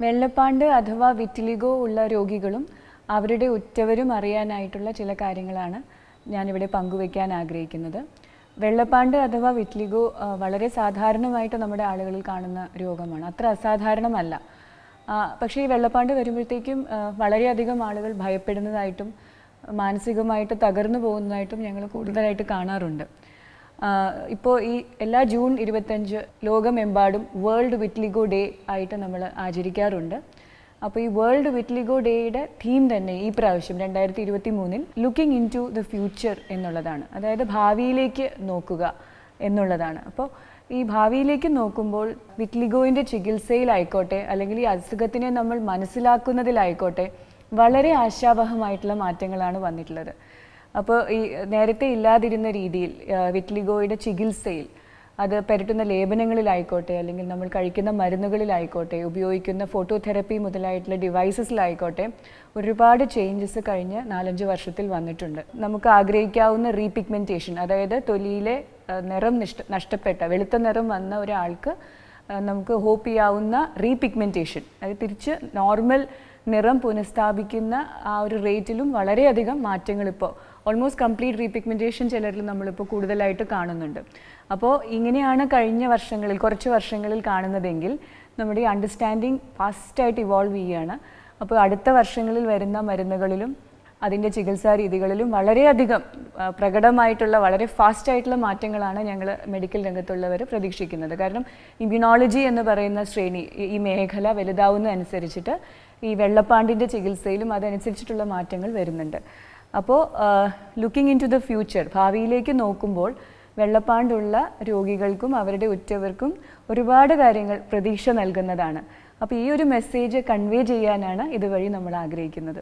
വെള്ളപ്പാണ്ട് അഥവാ വിറ്റിലിഗോ ഉള്ള രോഗികളും അവരുടെ ഉറ്റവരും അറിയാനായിട്ടുള്ള ചില കാര്യങ്ങളാണ് ഞാനിവിടെ പങ്കുവയ്ക്കാൻ ആഗ്രഹിക്കുന്നത്. വെള്ളപ്പാണ്ട് അഥവാ വിറ്റ്ലിഗോ വളരെ സാധാരണമായിട്ട് നമ്മുടെ ആളുകളിൽ കാണുന്ന രോഗമാണ്. അത്ര അസാധാരണമല്ല. പക്ഷേ ഈ വെള്ളപ്പാണ്ട് വരുമ്പോഴത്തേക്കും വളരെയധികം ആളുകൾ ഭയപ്പെടുന്നതായിട്ടും മാനസികമായിട്ട് തകർന്നു പോകുന്നതായിട്ടും ഞങ്ങൾ കൂടുതലായിട്ട് കാണാറുണ്ട്. ഇപ്പോൾ ഈ എല്ലാ ജൂൺ ഇരുപത്തഞ്ച് ലോകമെമ്പാടും വേൾഡ് വിറ്റ്ലിഗോ ഡേ ആയിട്ട് നമ്മൾ ആചരിക്കാറുണ്ട്. അപ്പോൾ ഈ വേൾഡ് വിറ്റ്ലിഗോ ഡേയുടെ തീം തന്നെ ഈ പ്രാവശ്യം രണ്ടായിരത്തി ഇരുപത്തി മൂന്നിൽ looking into the future എന്നുള്ളതാണ്. അതായത് ഭാവിയിലേക്ക് നോക്കുക എന്നുള്ളതാണ്. അപ്പോൾ ഈ ഭാവിയിലേക്ക് നോക്കുമ്പോൾ വിറ്റ്ലിഗോയിന്റെ ചികിത്സയിലായിക്കോട്ടെ അല്ലെങ്കിൽ ഈ അസുഖത്തിനെ നമ്മൾ മനസ്സിലാക്കുന്നതിലായിക്കോട്ടെ വളരെ ആശാവഹമായിട്ടുള്ള മാറ്റങ്ങളാണ് വന്നിട്ടുള്ളത്. അപ്പോൾ ഈ നേരത്തെ ഇല്ലാതിരുന്ന രീതിയിൽ വിറ്റ്ലിഗോയുടെ ചികിത്സയിൽ അത് പെരട്ടുന്ന ലേപനങ്ങളിലായിക്കോട്ടെ അല്ലെങ്കിൽ നമ്മൾ കഴിക്കുന്ന മരുന്നുകളിലായിക്കോട്ടെ ഉപയോഗിക്കുന്ന ഫോട്ടോതെറപ്പി മുതലായിട്ടുള്ള ഡിവൈസസിലായിക്കോട്ടെ ഒരുപാട് ചേഞ്ചസ് കഴിഞ്ഞ് നാലഞ്ച് വർഷത്തിൽ വന്നിട്ടുണ്ട്. നമുക്ക് ആഗ്രഹിക്കാവുന്ന റീപിഗ്മെന്റേഷൻ അതായത് തൊലിയിലെ നിറം നിഷ്ട നഷ്ടപ്പെട്ട വെളുത്ത നിറം വന്ന ഒരാൾക്ക് നമുക്ക് ഹോപ്പ് ചെയ്യാവുന്ന റീപിഗ്മെന്റേഷൻ അത് തിരിച്ച് നോർമൽ നിറം പുനഃസ്ഥാപിക്കുന്ന ആ ഒരു റേറ്റിലും വളരെയധികം മാറ്റങ്ങൾ ഇപ്പോൾ ഓൾമോസ്റ്റ് കംപ്ലീറ്റ് റീപിഗ്മെന്റേഷൻ ചിലരിൽ നമ്മളിപ്പോൾ കൂടുതലായിട്ട് കാണുന്നുണ്ട്. അപ്പോൾ ഇങ്ങനെയാണ് കഴിഞ്ഞ വർഷങ്ങളിൽ കുറച്ച് വർഷങ്ങളിൽ കാണുന്നതെങ്കിൽ നമ്മുടെ ഈ അണ്ടർസ്റ്റാൻഡിങ് ഫാസ്റ്റായിട്ട് ഇവോൾവ് ചെയ്യുകയാണ്. അപ്പോൾ അടുത്ത വർഷങ്ങളിൽ വരുന്ന മരുന്നുകളിലും അതിന്റെ ചികിത്സാ രീതികളിലും വളരെയധികം പ്രകടമായിട്ടുള്ള വളരെ ഫാസ്റ്റ് ആയിട്ടുള്ള മാറ്റങ്ങളാണ് ഞങ്ങൾ മെഡിക്കൽ രംഗത്തുള്ളവർ പ്രതീക്ഷിക്കുന്നത്. കാരണം ഇമ്മ്യൂണോളജി എന്ന് പറയുന്ന ശ്രേണി ഈ മേഖല വലുതാവുന്നതനുസരിച്ചിട്ട് ഈ വെള്ളപ്പാണ്ടിന്റെ ചികിത്സയിലും അതനുസരിച്ചിട്ടുള്ള മാറ്റങ്ങൾ വരുന്നുണ്ട്. അപ്പോൾ looking into the future ഭാവിയിലേക്ക് നോക്കുമ്പോൾ വെള്ളപ്പാണ്ടുള്ള രോഗികൾക്കും അവരുടെ ഉറ്റവർക്കും ഒരുപാട് കാര്യങ്ങൾ പ്രതീക്ഷ നൽകുന്നതാണ്. അപ്പോൾ ഈ ഒരു മെസ്സേജ് കൺവേ ചെയ്യാനാണ് ഇതുവഴി നമ്മൾ ആഗ്രഹിക്കുന്നത്.